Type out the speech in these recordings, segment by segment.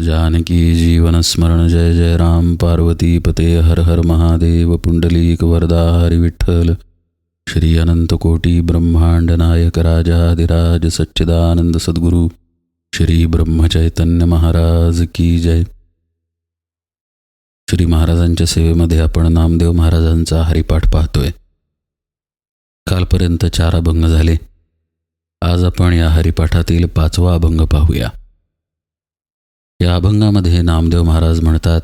जानकी जीवनस्मरण जय जय राम। पार्वती पते हर हर महादेव। पुंडलीक वरदा हरिविठ्ठल श्री अनंत कोटी ब्रह्मांड नायक राजाधिराज सच्चिदानंद सद्गुरू। श्री ब्रह्मचैतन्य महाराज की जय। श्री महाराजांच्या सेवेमध्ये आपण नामदेव महाराजांचा हरिपाठ पाहतोय. कालपर्यंत चार अभंग झाले. आज आपण या हरिपाठातील पाचवा अभंग पाहूया. या अभंगामध्ये नामदेव महाराज म्हणतात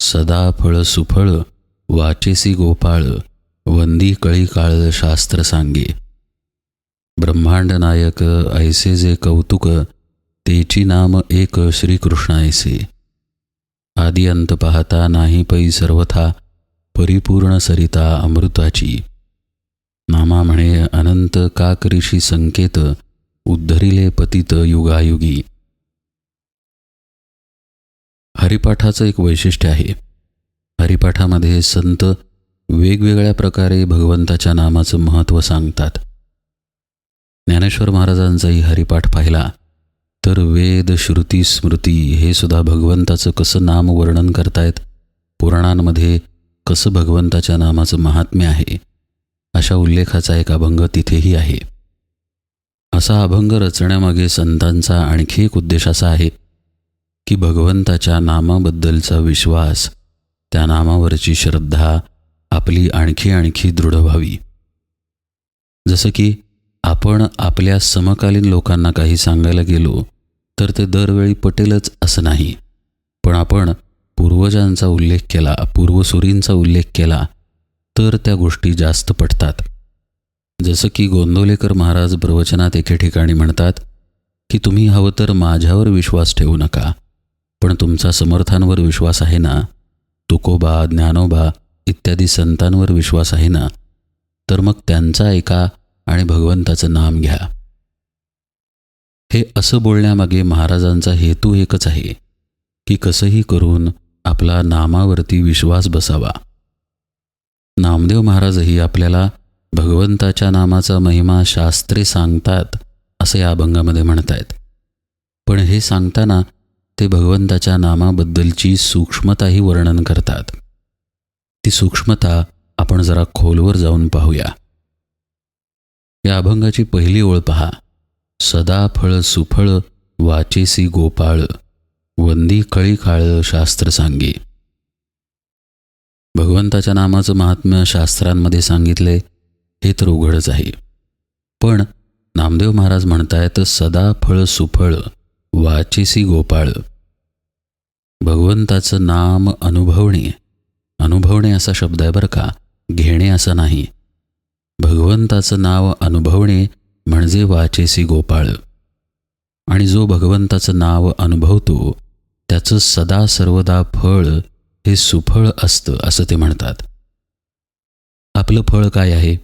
सदा फळ सुफळ वाचेसी गोपाळ वंदी कळी काळ शास्त्र सांगे. ब्रह्मांड नायक ऐसे जे कौतुक तेची नाम एक श्रीकृष्ण ऐसे आदी अंत पाहता नाही पै सर्वथा परिपूर्ण सरिता अमृताची. नामा म्हणे अनंत का करीशी संकेत उद्धरिले पतित युगायुगी. हरिपाठाचं एक वैशिष्ट्य आहे. हरिपाठामध्ये संत वेगवेगळ्या प्रकारे भगवंताच्या नामाचं महत्त्व सांगतात. ज्ञानेश्वर महाराजांचाही हरिपाठ पाहिला तर वेद श्रुती स्मृती हे सुद्धा भगवंताचं कसं नाम वर्णन करतायत पुराणांमध्ये कसं भगवंताच्या नामाचं महात्म्य आहे अशा उल्लेखाचा एक अभंग तिथेही आहे. असा अभंग रचण्यामागे संतांचा आणखी एक उद्देश असा आहे की भगवंताच्या नामाबद्दलचा विश्वास त्या नामावरची श्रद्धा आपली आणखी आणखी दृढ व्हावी. जसं की आपण आपल्या समकालीन लोकांना काही सांगायला गेलो तर ते दरवेळी पटेलच असं नाही. पण आपण पूर्वजांचा उल्लेख केला पूर्वसुरींचा उल्लेख केला तर त्या गोष्टी जास्त पटतात. जसं की गोंदवलेकर महाराज प्रवचनात एके ठिकाणी म्हणतात की तुम्ही हवं तर माझ्यावर विश्वास ठेवू नका. पण तुमचा समर्थांवर विश्वास आहे ना? तुकोबा ज्ञानोबा इत्यादी संतांवर विश्वास आहे ना? तर मग त्यांचा ऐका आणि भगवंताचं नाम घ्या. हे असं बोलण्यामागे महाराजांचा हेतू एकच आहे की कसंही करून आपला नामावरती विश्वास बसावा. नामदेव महाराजही आपल्याला भगवंताच्या नामाचा महिमा शास्त्रे सांगतात असं या अभंगामध्ये म्हणतायत. पण हे सांगताना ते भगवंताच्या नामाबद्दलची सूक्ष्मताही वर्णन करतात. ती सूक्ष्मता आपण जरा खोलवर जाऊन पाहूया. या अभंगाची पहिली ओळ पहा. सदा फळ सुफळ वाचेसी गोपाळ वंदी कळी काळ शास्त्र सांगे. भगवंताच्या नामाचं महात्म्य शास्त्रांमध्ये सांगितले हे तर उघडच आहे. पण नामदेव महाराज म्हणतायत सदा फळ सुफळ वाचेसी गोपाळ. भगवंताचं नाम अनुभवणे. अनुभवणे असा शब्द आहे बरं का. घेणे असं नाही. भगवंताचं नाव अनुभवणे म्हणजे वाचेसी गोपाळ. आणि जो भगवंताचं नाव अनुभवतो त्याचं सदा सर्वदा फळ हे सुफळ असतं असं ते म्हणतात. आपलं फळ काय आहे?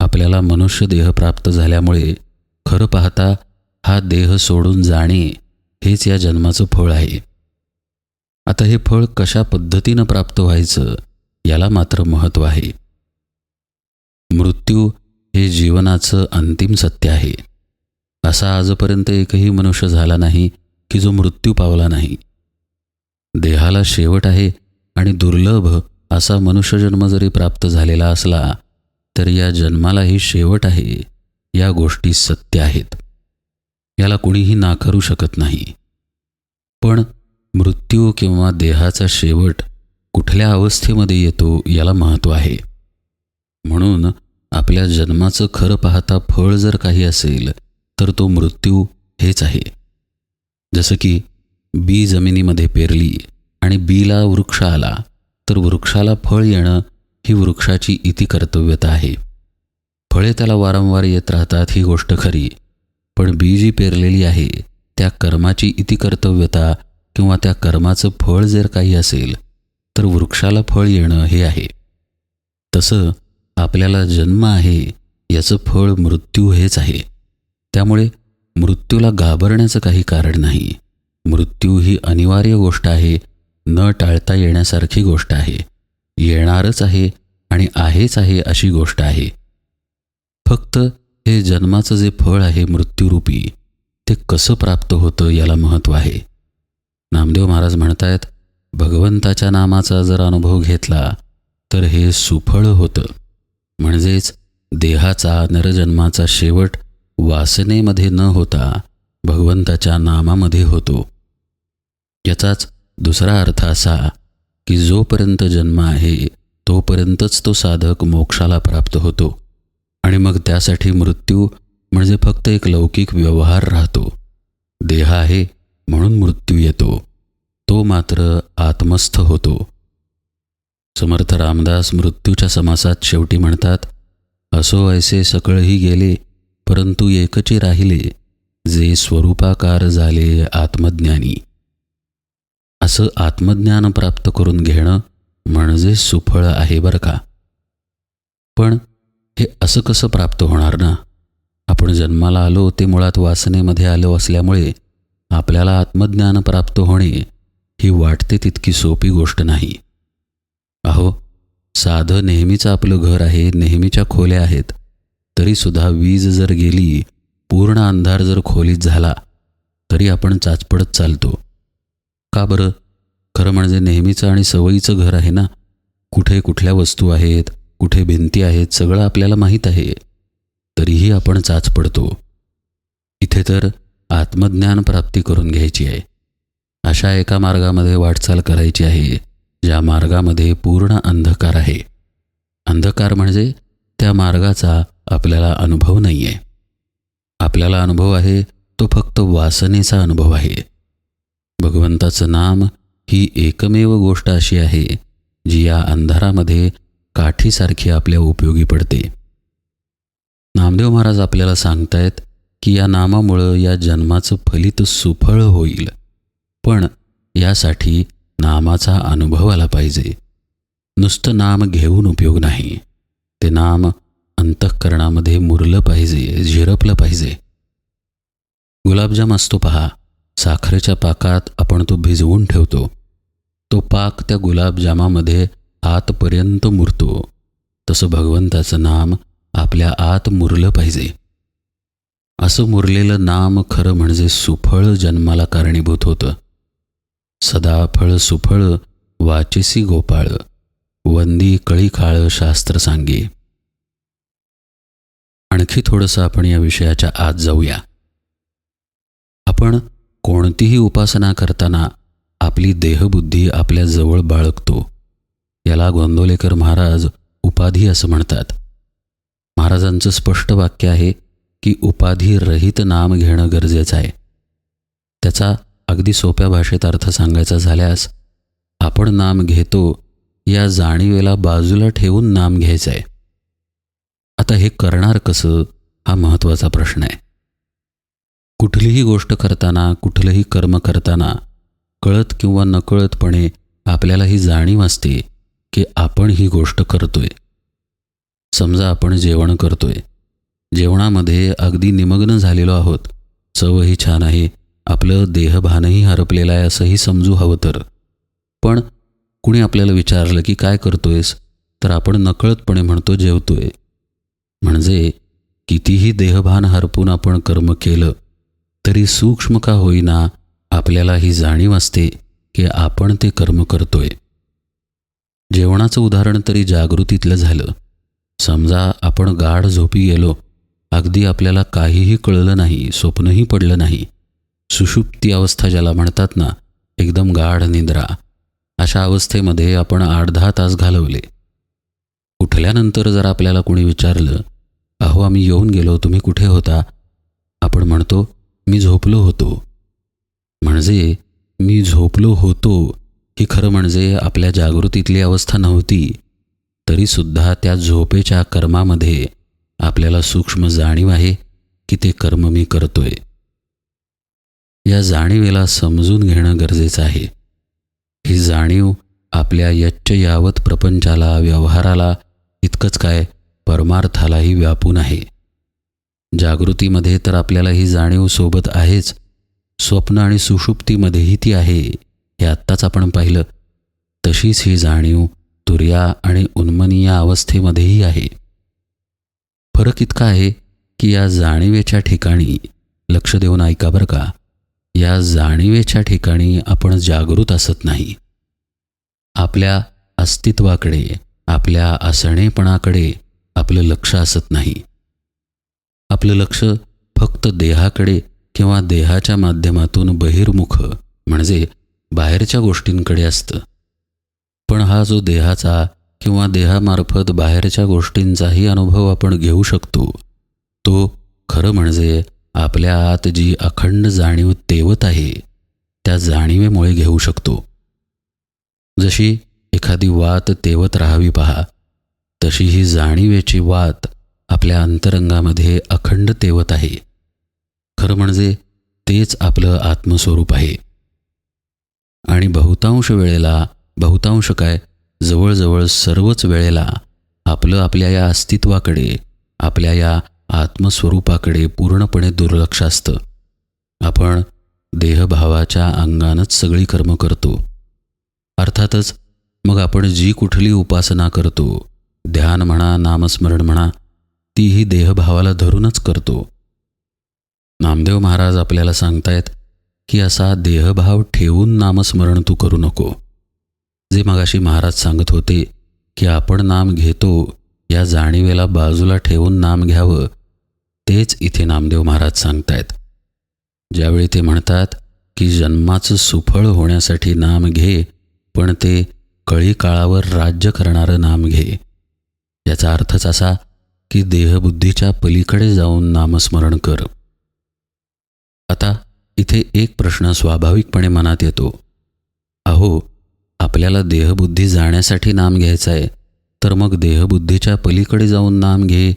आपल्याला मनुष्य देह प्राप्त झाल्यामुळे खरं पाहता हा देह सोडून जाणे हेच या जन्माचं फळ आहे. आता हे फळ कशा पद्धतीनं प्राप्त व्हायचं याला मात्र महत्त्व आहे. मृत्यू हे जीवनाचं अंतिम सत्य आहे. असा आजपर्यंत एकही मनुष्य झाला नाही की जो मृत्यू पावला नाही. देहाला शेवट आहे आणि दुर्लभ असा मनुष्यजन्म जरी प्राप्त झालेला असला तरी या जन्मालाही शेवट आहे या गोष्टी सत्य आहेत. याला कुणीही नाकारू शकत नाही. पण मृत्यू किंवा देहाचा शेवट कुठल्या अवस्थेमध्ये येतो याला महत्त्व आहे. म्हणून आपल्या जन्माचं खरं पाहता फळ जर काही असेल तर तो मृत्यू हेच आहे. जसं की बी जमिनीमध्ये पेरली आणि बीला वृक्ष आला तर वृक्षाला फळ येणं ही वृक्षाची इति कर्तव्यता आहे. फळे त्याला वारंवार येत राहतात ही गोष्ट खरी पण बी जी पेरलेली आहे त्या कर्माची इति कर्तव्यता किंवा त्या कर्माचं फळ जर काही असेल तर वृक्षाला फळ येणं हे आहे. तसं आपल्याला जन्म आहे याचं फळ मृत्यू हेच आहे. त्यामुळे मृत्यूला घाबरण्याचं काही कारण नाही. मृत्यू ही अनिवार्य गोष्ट आहे न टाळता येण्यासारखी गोष्ट आहे. येणारच आहे आणि आहेच आहे अशी गोष्ट आहे. फक्त हे जन्माचं जे फळ आहे मृत्यूरूपी ते कसं प्राप्त होतं याला महत्त्व आहे? नामदेव महाराज म्हणतायत भगवंताच्या नामाचा जर अनुभव घेतला तर हे सुफळ होतं. म्हणजेच देहाचा नरजन्माचा शेवट वासनेमध्ये न होता भगवंताच्या नामामध्ये होतो. याचाच दुसरा अर्थ असा की जोपर्यंत जन्म आहे तोपर्यंतच तो साधक मोक्षाला प्राप्त होतो. आणि मग त्यासाठी मृत्यू म्हणजे फक्त एक लौकिक व्यवहार राहतो. देह आहे म्हणून मृत्यू येतो. तो मात्र आत्मस्थ होतो. समर्थ रामदास मृत्यूच्या समासात शेवटी म्हणतात असो ऐसे सकळही गेले परंतु एकचे राहिले जे स्वरूपाकार झाले आत्मज्ञानी. असं आत्मज्ञान प्राप्त करून घेणं म्हणजे सुफळ आहे बरं का? पण हे असं कसं प्राप्त होणार ना? आपण जन्माला आलो ते मुळात वासनेमध्ये आलो असल्यामुळे आपल्याला आत्मज्ञान प्राप्त होणे ही वाटते तितकी सोपी गोष्ट नाही. अहो साधं नेहमीचं आपलं घर आहे नेहमीच्या खोल्या आहेत तरीसुद्धा वीज जर गेली पूर्ण अंधार जर खोलीत झाला तरी आपण चाचपडत चालतो. का बरं? खरं म्हणजे नेहमीचं आणि सवयीचं घर आहे ना? कुठे कुठल्या वस्तू आहेत कुठे भिंती आहेत सगळं आपल्याला माहीत आहे. तरीही आपण चाच पडतो इथे तर आत्मज्ञान प्राप्ती करून घ्यायची आहे. अशा एका मार्गामध्ये वाटचाल करायची आहे ज्या मार्गामध्ये पूर्ण अंधकार आहे. अंधकार म्हणजे त्या मार्गाचा आपल्याला अनुभव नाही आहे आपल्याला अनुभव आहे तो फक्त वासनेचा अनुभव आहे. भगवंताचं नाम ही एकमेव गोष्ट अशी आहे जी या अंधारामध्ये काठीसारखी आपल्या उपयोगी पडते. नामदेव महाराज आपल्याला सांगतायत की या नामामुळं या जन्माचं फलित सुफळ होईल. पण यासाठी नामाचा अनुभव आला पाहिजे. नुसतं नाम घेऊन उपयोग नाही. ते नाम अंतःकरणामध्ये मुरलं पाहिजे झिरपलं पाहिजे. गुलाबजाम असतो पहा. साखरेच्या पाकात आपण तो भिजवून ठेवतो. तो पाक त्या गुलाबजामामध्ये आतपर्यंत मुरतो. तसं भगवंताचं नाम आपल्या आत मुरलं पाहिजे. असं मुरलेलं नाम खरं म्हणजे सुफळ जन्माला कारणीभूत होतं. सदाफळ सुफळ वाचेसी गोपाळ वंदी कळीखाळ शास्त्र सांगे. आणखी थोडंसं आपण या विषयाच्या आत जाऊया. आपण कोणतीही उपासना करताना आपली देहबुद्धी आपल्या जवळ बाळगतो. याला गोंदोलेकर महाराज उपाधी असं म्हणतात. महाराजांचं स्पष्ट वाक्य आहे की उपाधी रहित नाम घेणं गरजेचं आहे. त्याचा अगदी सोप्या भाषेत अर्थ सांगायचा झाल्यास आपण नाम घेतो या जाणीवेला बाजूला ठेवून नाम घ्यायचं आहे आता हे करणार कसं हा महत्त्वाचा प्रश्न आहे. कुठलीही गोष्ट करताना कुठलंही कर्म करताना कळत किंवा नकळतपणे आपल्याला ही जाणीव असते की आपण ही गोष्ट करतोय. समजा आपण जेवण करतोय. जेवणामध्ये अगदी निमग्न झालेलो आहोत. चवही छान आहे. आपलं देहभानही हरपलेलं आहे असंही समजू हवं तर. पण कुणी आपल्याला विचारलं की काय करतोयस? तर आपण नकळतपणे म्हणतो जेवतोय. म्हणजे कितीही देहभान हरपून आपण कर्म केलं तरी सूक्ष्म का होईना आपल्याला ही जाणीव असते की आपण ते कर्म करतोय. जेवणाचं उदाहरण तरी जागृतीतलं झालं. समजा आपण गाढ झोपी गेलो अगदी आपल्याला काहीही कळलं नाही स्वप्नही पडलं नाही. सुषुप्ती अवस्था ज्याला म्हणतात ना एकदम गाढ निद्रा. अशा अवस्थेमध्ये आपण आठ दहा तास घालवले. उठल्यानंतर जर आपल्याला कोणी विचारलं अहो आम्ही येऊन गेलो तुम्ही कुठे होता? आपण म्हणतो मी झोपलो होतो. म्हणजे मी झोपलो होतो ही खरं म्हणजे आपल्या जागृतीतली अवस्था नव्हती. तरीसुद्धा त्या झोपेच्या कर्मामध्ये आपल्याला सूक्ष्म जाणीव आहे की ते कर्म मी करतोय. या जाणीवेला समजून घेणं गरजेचं आहे. ही जाणीव आपल्या यच्च यावत प्रपंचाला व्यवहाराला इतकंच काय परमार्थालाही व्यापून आहे. जागृतीमध्ये तर आपल्याला ही जाणीव सोबत आहेच. स्वप्न आणि सुषुप्तीमध्येही ती आहे हे आत्ताच आपण पाहिलं. तशीच ही जाणीव तुर्या आणि उन्मनीय अवस्थेमध्येही आहे. फरक इतका आहे की या जाणीवेच्या ठिकाणी लक्ष देऊन ऐका बरं का या जाणीवेच्या ठिकाणी आपण जागृत असत नाही. आपल्या अस्तित्वाकडे आपल्या असणेपणाकडे आपलं लक्ष असत नाही. आपलं लक्ष फक्त देहाकडे किंवा देहाच्या माध्यमातून बहिर्मुख म्हणजे बाहेरच्या गोष्टींकडे असतं. पण हा जो देहाचा किंवा देहामार्फत बाहेरच्या गोष्टींचाही अनुभव आपण घेऊ शकतो. तो खरं म्हणजे आपल्या आत जी अखंड जाणीव तेवत आहे त्या जाणीवेमुळे घेऊ शकतो. जशी एखादी वात तेवत राहावी पहा तशी ही जाणीवेची वात आपल्या अंतरंगामध्ये अखंड तेवत आहे. खरं म्हणजे तेच आपलं आत्मस्वरूप आहे. आणि बहुतांश वेळेला बहुतांश काय? जवळजवळ सर्वच वेळेला आपलं आपल्या या अस्तित्वाकडे आपल्या या आत्मस्वरूपाकडे पूर्णपणे दुर्लक्ष असतं. आपण देहभावाच्या अंगानंच सगळी कर्म करतो. अर्थातच मग आपण जी कुठली उपासना करतो ध्यान म्हणा नामस्मरण म्हणा तीही देहभावाला धरूनच करतो. नामदेव महाराज आपल्याला सांगतायत की असा देहभाव ठेवून नामस्मरण तू करू नको. जे मगाशी महाराज सांगत होते की आपण नाम घेतो या जाणीवेला बाजूला ठेवून नाम घ्यावं तेच इथे नामदेव महाराज सांगतायत. ज्यावेळी ते म्हणतात की जन्माचं सुफळ होण्यासाठी नाम घे पण ते कळी काळावर राज्य करणारं नाम घे. याचा अर्थच असा की देहबुद्धीच्या पलीकडे जाऊन नामस्मरण कर. आता इथे एक प्रश्न स्वाभाविकपणे मनात येतो. अहो आपल्याला देहबुद्धी जाण्यासाठी नाम घ्यायचं आहे तर मग देहबुद्धीच्या पलीकडे जाऊन नाम घे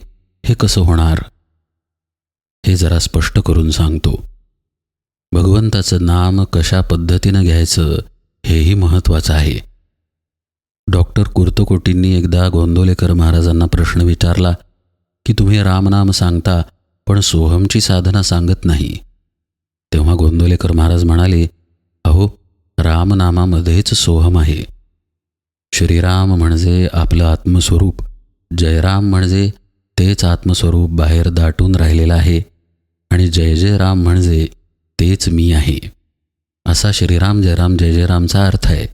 हे कसं होणार? हे जरा स्पष्ट करून सांगतो. भगवंताचं नाम कशा पद्धतीनं घ्यायचं हेही महत्त्वाचं आहे. डॉक्टर कुर्तकोटींनी एकदा गोंदोलेकर महाराजांना प्रश्न विचारला की तुम्ही रामनाम सांगता पण सोहमची साधना सांगत नाही? तेव्हा गोंदोलेकर महाराज म्हणाले अहो रामनामामध्येच सोहम आहे. श्रीराम म्हणजे आपलं आत्मस्वरूप. जयराम म्हणजे तेच आत्मस्वरूप बाहेर दाटून राहिलेलं आहे आणि जय जय राम म्हणजे तेच मी आहे. असा श्रीराम जयराम जय जयरामचा अर्थ आहे.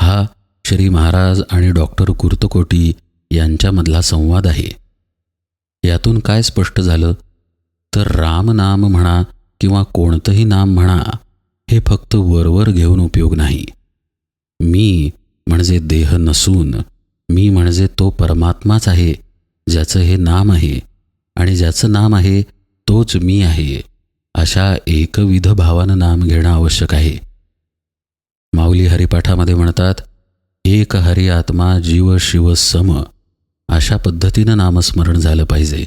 हा श्री महाराज आणि डॉक्टर कुर्तकोटी यांच्यामधला संवाद आहे. यातून काय स्पष्ट झालं? तर रामनाम म्हणा किंवा कोणतंही नाम म्हणा हे फक्त वरवर घेऊन उपयोग नाही. मी म्हणजे देह नसून मी म्हणजे तो परमात्माच आहे ज्याचं हे नाम आहे आणि ज्याचं नाम आहे तोच मी आहे अशा एकविध भावानं नाम घेणं आवश्यक आहे. माऊली हरिपाठामध्ये म्हणतात एक हरी आत्मा जीव शिव सम अशा पद्धतीनं नामस्मरण झालं पाहिजे.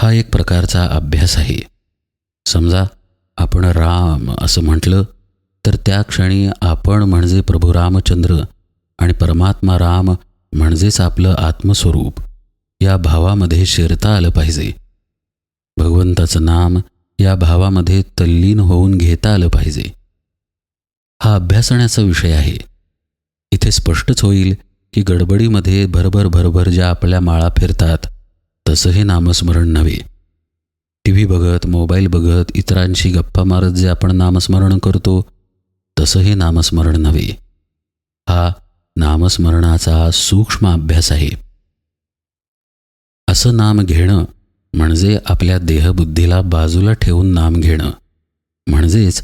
हा एक प्रकारचा अभ्यास आहे. समजा आपण राम असं म्हटलं तर त्या क्षणी आपण म्हणजे प्रभू रामचंद्र आणि परमात्मा राम म्हणजेच आपलं आत्मस्वरूप या भावामध्ये शिरता आलं पाहिजे. भगवंताचं नाम या भावामध्ये तल्लीन होऊन घेता आलं पाहिजे. हा अभ्यासण्याचा विषय आहे. इथे स्पष्टच होईल की गडबडीमध्ये भरभर भरभर ज्या आपल्या माळा फिरतात तसं हे नामस्मरण नव्हे. टी व्ही बघत मोबाईल बघत इतरांशी गप्पा मारत जे आपण नामस्मरण करतो तसं हे नामस्मरण नव्हे. हा नामस्मरणाचा सूक्ष्म अभ्यास आहे. असं नाम घेणं म्हणजे आपल्या देहबुद्धीला बाजूला ठेवून नाम घेणं. म्हणजेच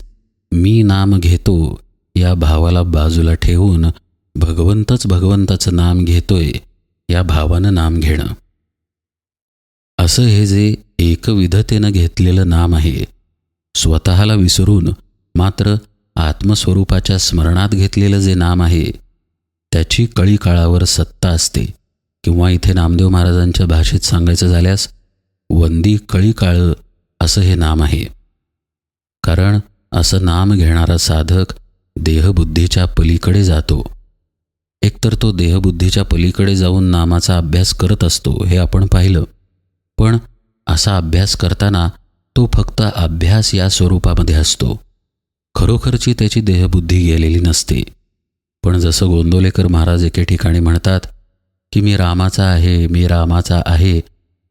मी नाम घेतो या भावाला बाजूला ठेवून भगवंतच भगवंताचं नाम घेतोय या भावानं नाम घेणं. असं हे जे एकविधतेनं घेतलेलं नाम आहे स्वतःला विसरून मात्र आत्मस्वरूपाच्या स्मरणात घेतलेलं जे नाम आहे त्याची कळी काळावर सत्ता असते. किंवा इथे नामदेव महाराजांच्या भाषेत सांगायचं झाल्यास वंदी कळी काळं असं हे नाम आहे. कारण असं नाम घेणारा साधक देहबुद्धीच्या पलीकडे जातो. एकतर तो देहबुद्धीच्या पलीकडे जाऊन नामाचा अभ्यास करत असतो हे आपण पाहिलं. पण असा अभ्यास करताना तो फक्त अभ्यास या स्वरूपामध्ये असतो. खरोखरची त्याची देहबुद्धी गेलेली नसते. पण जसं गोंदोलेकर महाराज एके ठिकाणी म्हणतात की मी रामाचा आहे मी रामाचा आहे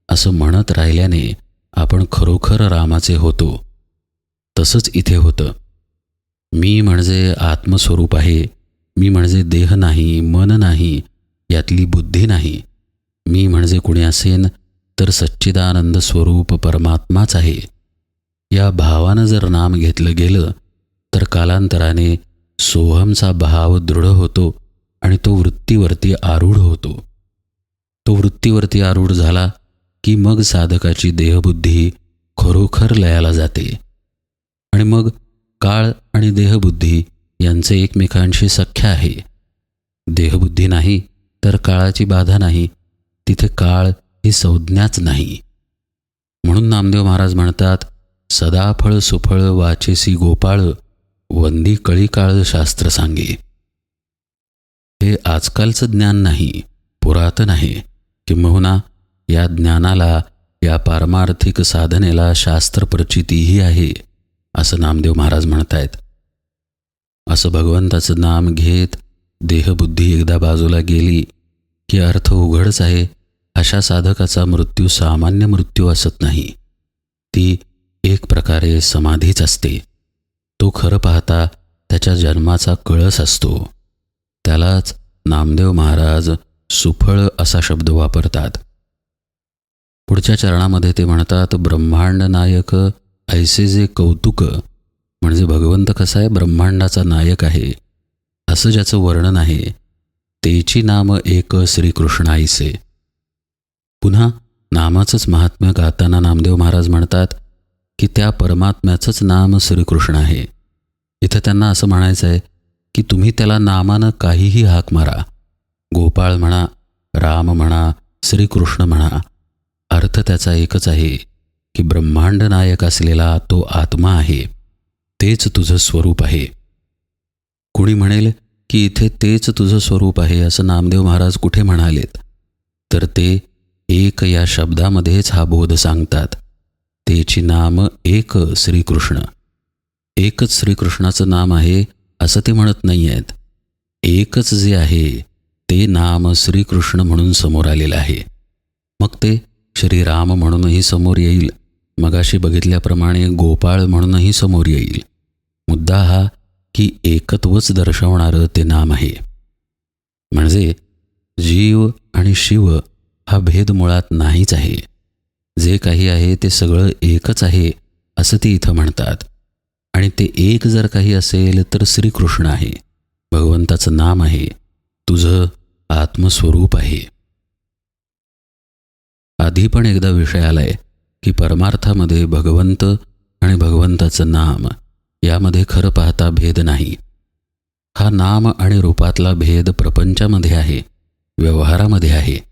असं म्हणत राहिल्याने आपण खरोखर रामाचे होतो. तसंच इथे होतं. मी म्हणजे आत्मस्वरूप आहे मी म्हणजे देह नाही मन नाही यातली बुद्धी नाही. मी म्हणजे कुणी असेन तर सच्चिदानंद स्वरूप परमात्माच आहे. या भावानं जर नाम घेतलं गेलं तर कालांतराने सोहमचा भाव दृढ होतो आणि तो वृत्तीवरती आरूढ होतो. तो वृत्तीवरती आरूढ झाला की मग साधकाची देहबुद्धी खरोखर लयाला जाते. आणि मग काळ आणि देहबुद्धी यांचे एकमेकांशी सख्य आहे. देहबुद्धी नाही तर काळाची बाधा नाही. तिथे काळ ही संज्ञाच नाही. म्हणून नामदेव महाराज म्हणतात सदाफळ सुफळ वाचेसी गोपाळ वंदी कळी काळ शास्त्र सांगे. हे आजकालचं ज्ञान नाही पुरातन आहे. किंबहुना या ज्ञानाला या पारमार्थिक साधनेला शास्त्र प्रचितीही आहे असं नामदेव महाराज म्हणतायत. असं भगवंताचं नाम घेत देहबुद्धी एकदा बाजूला गेली की अर्थ उघडच आहे अशा साधकाचा मृत्यू सामान्य मृत्यू असत नाही. ती एक प्रकारे समाधीच असते. तो खरं पाहता त्याच्या जन्माचा कळस असतो. त्यालाच नामदेव महाराज सुफळ असा शब्द वापरतात. पुढच्या चरणामध्ये ते म्हणतात ब्रह्मांड नायक ऐसे जे कौतुक म्हणजे भगवंत कसा आहे ब्रह्मांडाचा नायक आहे. असं ज्याचं वर्णन आहे तेची नाम एक श्रीकृष्ण ऐसे. पुन्हा नामाचंच महात्म्य गाताना नामदेव महाराज म्हणतात की त्या परमात्म्याचंच नाम श्रीकृष्ण आहे. इथं त्यांना असं म्हणायचं आहे की तुम्ही त्याला नामानं काहीही हाक मारा. गोपाळ म्हणा राम म्हणा श्रीकृष्ण म्हणा अर्थ त्याचा एकच आहे की ब्रह्मांड नायक असलेला तो आत्मा आहे तेच तुझं स्वरूप आहे. कुणी म्हणेल की इथे तेच तुझं स्वरूप आहे असं नामदेव महाराज कुठे म्हणालेत? तर ते एक या शब्दामध्येच हा बोध सांगतात. तेची नाम एक श्रीकृष्ण. एकच श्रीकृष्णाचं नाम आहे असं ते म्हणत नाही आहेत एकच जे आहे ते नाम श्रीकृष्ण म्हणून समोर आलेलं आहे. मग ते श्रीराम म्हणूनही समोर येईल. मगाशी बघितल्याप्रमाणे गोपाळ म्हणूनही समोर येईल. मुद्दा हा की एकत्वच दर्शवणारं ते नाम आहे. म्हणजे जीव आणि शिव हा भेद मुळात नाहीच आहे. जे काही आहे ते सगळं एकच आहे असं ते इथं म्हणतात. आणि ते एक जर काही असेल तर श्रीकृष्ण आहे. भगवंताचं नाम आहे. तुझं आत्मस्वरूप आहे. आधी पण एकदा विषय आलाय की परमार्थामध्ये भगवंत आणि भगवंताचं नाम यामध्ये खरं पाहता भेद नाही. हा नाम आणि रूपातला भेद प्रपंचामध्ये आहे व्यवहारामध्ये आहे.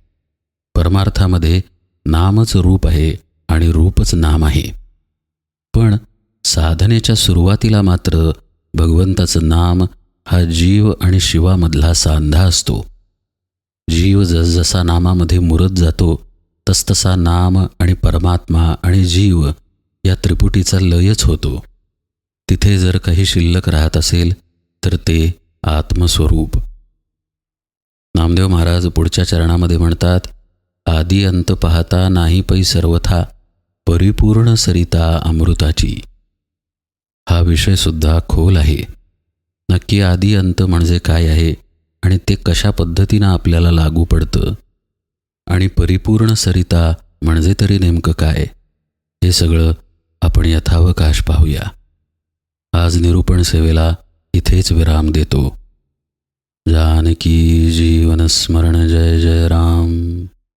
परमार्थामध्ये नामच रूप आहे आणि रूपच नाम आहे. पण साधनेच्या सुरुवातीला मात्र भगवंताचं नाम हा जीव आणि शिवामधला सांधा असतो. जीव जसजसा नामामध्ये मुरत जातो तसतसा नाम आणि परमात्मा आणि जीव या त्रिपुटीचा लयच होतो. तिथे जर काही शिल्लक राहत असेल तर ते आत्मस्वरूप. नामदेव महाराज पुढच्या चरणामध्ये म्हणतात आदी अंत पाहता नाही पै सर्वथा परिपूर्ण सरिता अमृताची. हा विषयसुद्धा खोल आहे. नक्की आदी अंत म्हणजे काय आहे आणि ते कशा पद्धतीनं आपल्याला लागू पडतं? आणि परिपूर्ण सरिता म्हणजे तरी नेमकं काय? हे सगळं आपण यथावकाश पाहूया. आज निरूपण सेवेला इथेच विराम देतो. जानकी जीवनस्मरण जय जय राम.